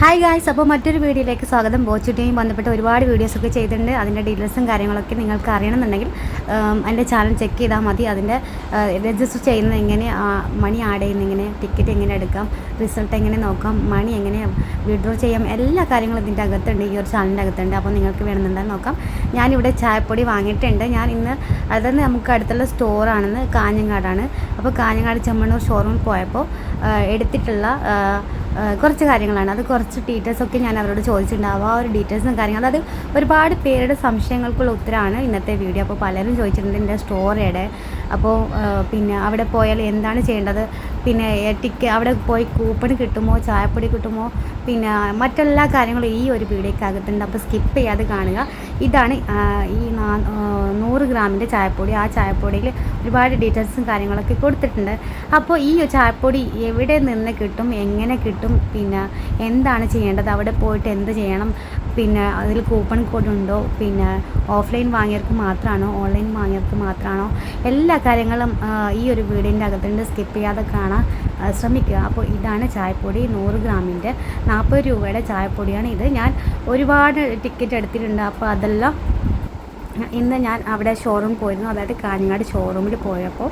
Hi guys അപ്പോൾ മറ്റൊരു വീഡിയോയിലേക്ക് സ്വാഗതം. ബോച്ചുട്ടിയും ബന്ധപ്പെട്ട് ഒരുപാട് വീഡിയോസൊക്കെ ചെയ്തിട്ടുണ്ട്. അതിന്റെ ഡീറ്റെയിൽസും കാര്യങ്ങളൊക്കെ നിങ്ങൾക്ക് അറിയണമെന്നുണ്ടെങ്കിൽ എന്റെ ചാനൽ ചെക്ക് ചെയ്താൽ മതി. അതിന്റെ രജിസ്റ്റർ ചെയ്യുന്നത് എങ്ങനെ മണി ആഡ് ചെയ്യുന്ന എങ്ങനെ ടിക്കറ്റ് എങ്ങനെ എടുക്കാം റിസൾട്ട് എങ്ങനെ നോക്കാം മണി എങ്ങനെ വിഡ്രോ ചെയ്യാം എല്ലാ കാര്യങ്ങളും ഇതിന്റെ അകത്തുണ്ട്. ഈ ഒരു ചാനലിന്റെ അകത്തുണ്ട്. അപ്പോൾ നിങ്ങൾക്ക് വേണമെന്നുണ്ടെങ്കിൽ നോക്കാം. ഞാനിവിടെ ചായപ്പൊടി വാങ്ങിയിട്ടുണ്ട്. ഞാൻ ഇന്ന് അതായത് നമുക്ക് അടുത്തുള്ള സ്റ്റോറാണെന്ന് കാഞ്ഞങ്ങാടാണ്. അപ്പോൾ കാഞ്ഞങ്ങാട് ചെമ്മണ്ണൂർ ഷോറൂമിൽ പോയപ്പോൾ എടുത്തിട്ടുള്ള കുറച്ച് കാര്യങ്ങളാണ്. അത് കുറച്ച് ഡീറ്റെയിൽസ് ഒക്കെ ഞാൻ അവരോട് ചോദിച്ചിട്ടുണ്ടാവും. ആ ഒരു ഡീറ്റെയിൽസും കാര്യങ്ങളും. അതായത് ഒരുപാട് പേരുടെ സംശയങ്ങൾക്കുള്ള ഉത്തരമാണ് ഇന്നത്തെ വീഡിയോ അപ്പോൾ പലരും ചോദിച്ചിട്ടുണ്ട് എന്റെ സ്റ്റോറിയുടെ അപ്പോൾ പിന്നെ അവിടെ പോയാൽ എന്താണ് ചെയ്യേണ്ടത്? പിന്നെ ടിക്ക അവിടെ പോയി കൂപ്പൺ കിട്ടുമോ? ചായപ്പൊടി കിട്ടുമോ? പിന്നെ മറ്റെല്ലാ കാര്യങ്ങളും ഈ ഒരു വീഡിയോക്കകത്തുണ്ട്. അപ്പോൾ സ്കിപ്പ് ചെയ്യാതെ കാണുക. ഇതാണ് ഈ നൂറ് ഗ്രാമിന്റെ ചായപ്പൊടി. ആ ചായപ്പൊടിയിൽ ഒരുപാട് ഡീറ്റെയിൽസും കാര്യങ്ങളൊക്കെ കൊടുത്തിട്ടുണ്ട്. അപ്പോൾ ഈ ചായപ്പൊടി എവിടെ നിന്ന് കിട്ടും? എങ്ങനെ കിട്ടും? പിന്നെ എന്താണ് ചെയ്യേണ്ടത്? അവിടെ പോയിട്ട് എന്ത് ചെയ്യണം? പിന്നെ അതിൽ കൂപ്പൺ കോഡ് ഉണ്ടോ? പിന്നെ ഓഫ്ലൈൻ വാങ്ങിയവർക്ക് മാത്രമാണോ ഓൺലൈൻ വാങ്ങിയവർക്ക് മാത്രമാണോ എല്ലാ കാര്യങ്ങളും ഈ ഒരു വീടിന്റെ അകത്തുണ്ട്. സ്കിപ്പ് ചെയ്യാതെ കാണാൻ ശ്രമിക്കുക. അപ്പോൾ ഇതാണ് ചായപ്പൊടി നൂറ് ഗ്രാമിന്റെ നാൽപ്പത് രൂപയുടെ ചായപ്പൊടിയാണ് ഇത്. ഞാൻ ഒരുപാട് ടിക്കറ്റ് എടുത്തിട്ടുണ്ട്. അപ്പോൾ അതെല്ലാം ഇന്ന് ഞാൻ അവിടെ ഷോറൂം പോയിരുന്നു. അതായത് കാഞ്ഞങ്ങാട് ഷോറൂമിൽ പോയപ്പോൾ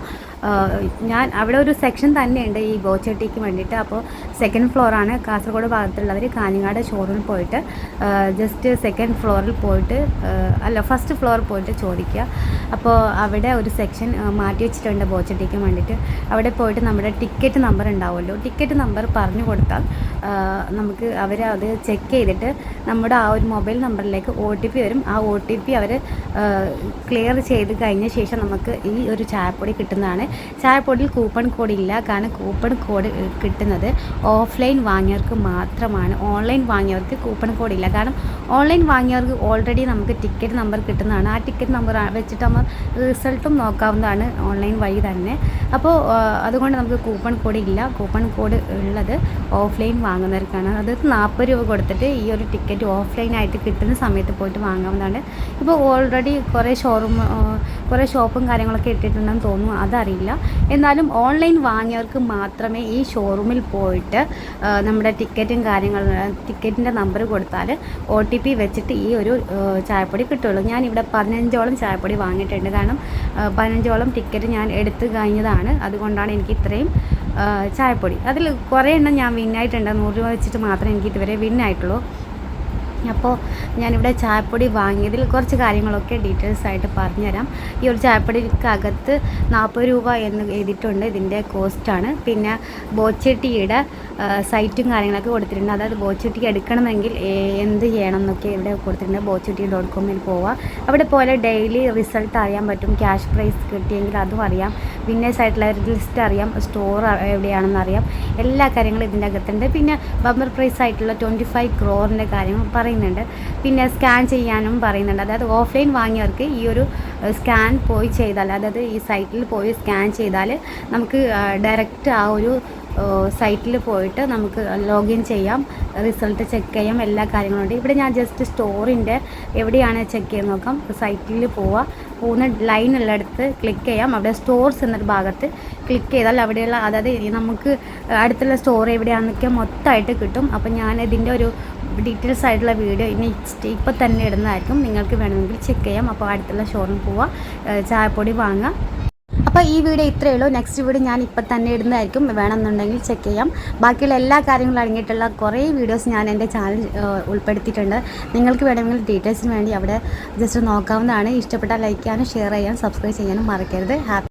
ഞാൻ അവിടെ ഒരു സെക്ഷൻ തന്നെയുണ്ട് ഈ ഗോച്ചട്ടിക്ക് വേണ്ടിയിട്ട്. അപ്പോൾ സെക്കൻഡ് ഫ്ലോറാണ് കാസർഗോഡ് ഭാഗത്തുള്ളവർ കാഞ്ഞങ്ങാട് ഷോറൂമിൽ പോയിട്ട് ജസ്റ്റ് സെക്കൻഡ് ഫ്ലോറിൽ പോയിട്ട് അല്ല ഫസ്റ്റ് ഫ്ലോറിൽ പോയിട്ട് ചോദിക്കുക. അപ്പോൾ അവിടെ ഒരു സെക്ഷൻ മാറ്റി വെച്ചിട്ടുണ്ട് ബോച്ചട്ടിക്ക് വേണ്ടിയിട്ട്. അവിടെ പോയിട്ട് നമ്മുടെ ടിക്കറ്റ് നമ്പർ ഉണ്ടാവുമല്ലോ. ടിക്കറ്റ് നമ്പർ പറഞ്ഞു കൊടുത്താൽ നമുക്ക് അവർ അത് ചെക്ക് ചെയ്തിട്ട് നമ്മുടെ ആ ഒരു മൊബൈൽ നമ്പറിലേക്ക് ഒ ടി പി വരും. ആ ഒ ടി പി അവർ ക്ലിയർ ചെയ്ത് കഴിഞ്ഞ ശേഷം നമുക്ക് ഈ ഒരു ചായപ്പൊടി കിട്ടുന്നതാണ്. ചായപ്പൊടിയിൽ കൂപ്പൺ കോഡ് ഇല്ല. കാരണം കൂപ്പൺ കോഡ് കിട്ടുന്നത് ഓഫ്ലൈൻ വാങ്ങിയവർക്ക് മാത്രമാണ് ഓൺലൈൻ വാങ്ങിയവർക്ക് കൂപ്പൺ കോഡ് ഇല്ല. കാരണം ഓൺലൈൻ വാങ്ങിയവർക്ക് ഓൾറെഡി നമുക്ക് ടിക്കറ്റ് നമ്പർ കിട്ടുന്നതാണ്. ആ ടിക്കറ്റ് നമ്പർ വെച്ചിട്ട് നമ്മൾ റിസൾട്ടും നോക്കാവുന്നതാണ് ഓൺലൈൻ വഴി തന്നെ. അപ്പോൾ അതുകൊണ്ട് നമുക്ക് കൂപ്പൺ കോഡ് ഇല്ല. കൂപ്പൺ കോഡ് ഉള്ളത് ഓഫ്ലൈൻ വാങ്ങുന്നവർക്കാണ്. അത് നാൽപ്പത് രൂപ കൊടുത്തിട്ട് ഈ ഒരു ടിക്കറ്റ് ഓഫ്ലൈനായിട്ട് കിട്ടുന്ന സമയത്ത് പോയിട്ട് വാങ്ങാവുന്നതാണ്. ഇപ്പോൾ ഓൾറെഡി കുറേ ഷോറൂം കുറേ ഷോപ്പും കാര്യങ്ങളൊക്കെ ഇട്ടിട്ടുണ്ടെന്ന് തോന്നുന്നു. അതറിയില്ല. എന്നാലും ഓൺലൈൻ വാങ്ങിയവർക്ക് മാത്രമേ ഈ ഷോറൂമിൽ പോയിട്ട് നമ്മുടെ ടിക്കറ്റും കാര്യങ്ങളും ടിക്കറ്റിന്റെ നമ്പർ കൊടുത്താൽ ഒ ടി പി വെച്ചിട്ട് ഈ ഒരു ചായപ്പൊടി കിട്ടുള്ളൂ. ഞാൻ ഇവിടെ പതിനഞ്ചോളം ചായപ്പൊടി വാങ്ങിയിട്ടുണ്ട്. കാരണം പതിനഞ്ചോളം ടിക്കറ്റ് ഞാൻ എടുത്തു കഴിഞ്ഞതാണ്. അതുകൊണ്ടാണ് എനിക്ക് ഇത്രയും ചായപ്പൊടി. അതിൽ കുറേ എണ്ണം ഞാൻ വിന്നായിട്ടുണ്ട് നൂറ് രൂപ വെച്ചിട്ട് മാത്രമേ എനിക്ക് ഇതുവരെ വിന്നായിട്ടുള്ളൂ അപ്പോൾ ഞാനിവിടെ ചായപ്പൊടി വാങ്ങിയതിൽ കുറച്ച് കാര്യങ്ങളൊക്കെ ഡീറ്റെയിൽസ് ആയിട്ട് പറഞ്ഞുതരാം. ഈ ഒരു ചായപ്പൊടിക്കകത്ത് നാൽപ്പത് രൂപ എന്ന് എഴുതിയിട്ടുണ്ട്. ഇതിന്റെ കോസ്റ്റാണ് പിന്നെ ബോച്ചട്ടിയുടെ സൈറ്റും കാര്യങ്ങളൊക്കെ കൊടുത്തിട്ടുണ്ട്. അതായത് ബോച്ചുട്ടി എടുക്കണമെങ്കിൽ എന്ത് ചെയ്യണം എന്നൊക്കെ ഇവിടെ കൊടുത്തിട്ടുണ്ട്. ബോച്ചുട്ടി ഡോട്ട് കോമിൽ പോവുക അവിടെ പോലെ ഡെയിലി റിസൾട്ട് അറിയാൻ പറ്റും. ക്യാഷ് പ്രൈസ് കിട്ടിയെങ്കിൽ അതും അറിയാം. വിന്നേഴ്സ് ആയിട്ടുള്ള ലിസ്റ്റ് അറിയാം. സ്റ്റോർ എവിടെയാണെന്ന് അറിയാം. എല്ലാ കാര്യങ്ങളും ഇതിന്റെ അകത്തുണ്ട്. പിന്നെ ബമ്പർ പ്രൈസ് ആയിട്ടുള്ള ട്വന്റി ഫൈവ് ക്രോറിന്റെ കാര്യങ്ങൾ പറയുന്നുണ്ട്. പിന്നെ സ്കാൻ ചെയ്യാനും പറയുന്നുണ്ട്. അതായത് ഓഫ്ലൈൻ വാങ്ങിയവർക്ക് ഈ ഒരു സ്കാൻ പോയി ചെയ്താൽ അതായത് ഈ സൈറ്റിൽ പോയി സ്കാൻ ചെയ്താൽ നമുക്ക് ഡയറക്റ്റ് ആ ഒരു സൈറ്റിൽ പോയിട്ട് നമുക്ക് ലോഗിൻ ചെയ്യാം റിസൾട്ട് ചെക്ക് ചെയ്യാം എല്ലാ കാര്യങ്ങളും ഉണ്ട്. ഇവിടെ ഞാൻ ജസ്റ്റ് സ്റ്റോറിന്റെ എവിടെയാണ് ചെക്ക് ചെയ്ത് നോക്കാം. സൈറ്റിൽ പോവുക പോകുന്ന ലൈൻ ഉള്ളിടത്ത് ക്ലിക്ക് ചെയ്യാം. അവിടെ സ്റ്റോർസ് എന്നൊരു ഭാഗത്ത് ക്ലിക്ക് ചെയ്താൽ അവിടെയുള്ള അതായത് നമുക്ക് അടുത്തുള്ള സ്റ്റോർ എവിടെയാണെന്നൊക്കെ മൊത്തമായിട്ട് കിട്ടും. അപ്പോൾ ഞാൻ ഇതിന്റെ ഒരു ഡീറ്റെയിൽസ് ആയിട്ടുള്ള വീഡിയോ ഇനി ഇപ്പോൾ തന്നെ ഇടുന്നതായിരിക്കും. നിങ്ങൾക്ക് വേണമെങ്കിൽ ചെക്ക് ചെയ്യാം. അപ്പോൾ അടുത്തുള്ള ഷോറൂം പോവുക ചായപ്പൊടി വാങ്ങുക അപ്പോൾ ഈ വീഡിയോ ഇത്രയേ ഉള്ളൂ. നെക്സ്റ്റ് വീഡിയോ ഞാൻ ഇപ്പം തന്നെ ഇടുന്നതായിരിക്കും. വേണമെന്നുണ്ടെങ്കിൽ ചെക്ക് ചെയ്യാം. ബാക്കിയുള്ള എല്ലാ കാര്യങ്ങളും അടങ്ങിയിട്ടുള്ള കുറേ വീഡിയോസ് ഞാൻ എന്റെ ചാനൽ ഉൾപ്പെടുത്തിയിട്ടുണ്ട്. നിങ്ങൾക്ക് വേണമെങ്കിൽ ഡീറ്റെയിൽസിന് വേണ്ടി അവിടെ ജസ്റ്റ് നോക്കാവുന്നതാണ്. ഇഷ്ടപ്പെട്ടാൽ ലൈക്ക് ചെയ്യാനും ഷെയർ ചെയ്യാനും സബ്സ്ക്രൈബ് ചെയ്യാനും മറക്കരുത്. ഹാപ്പി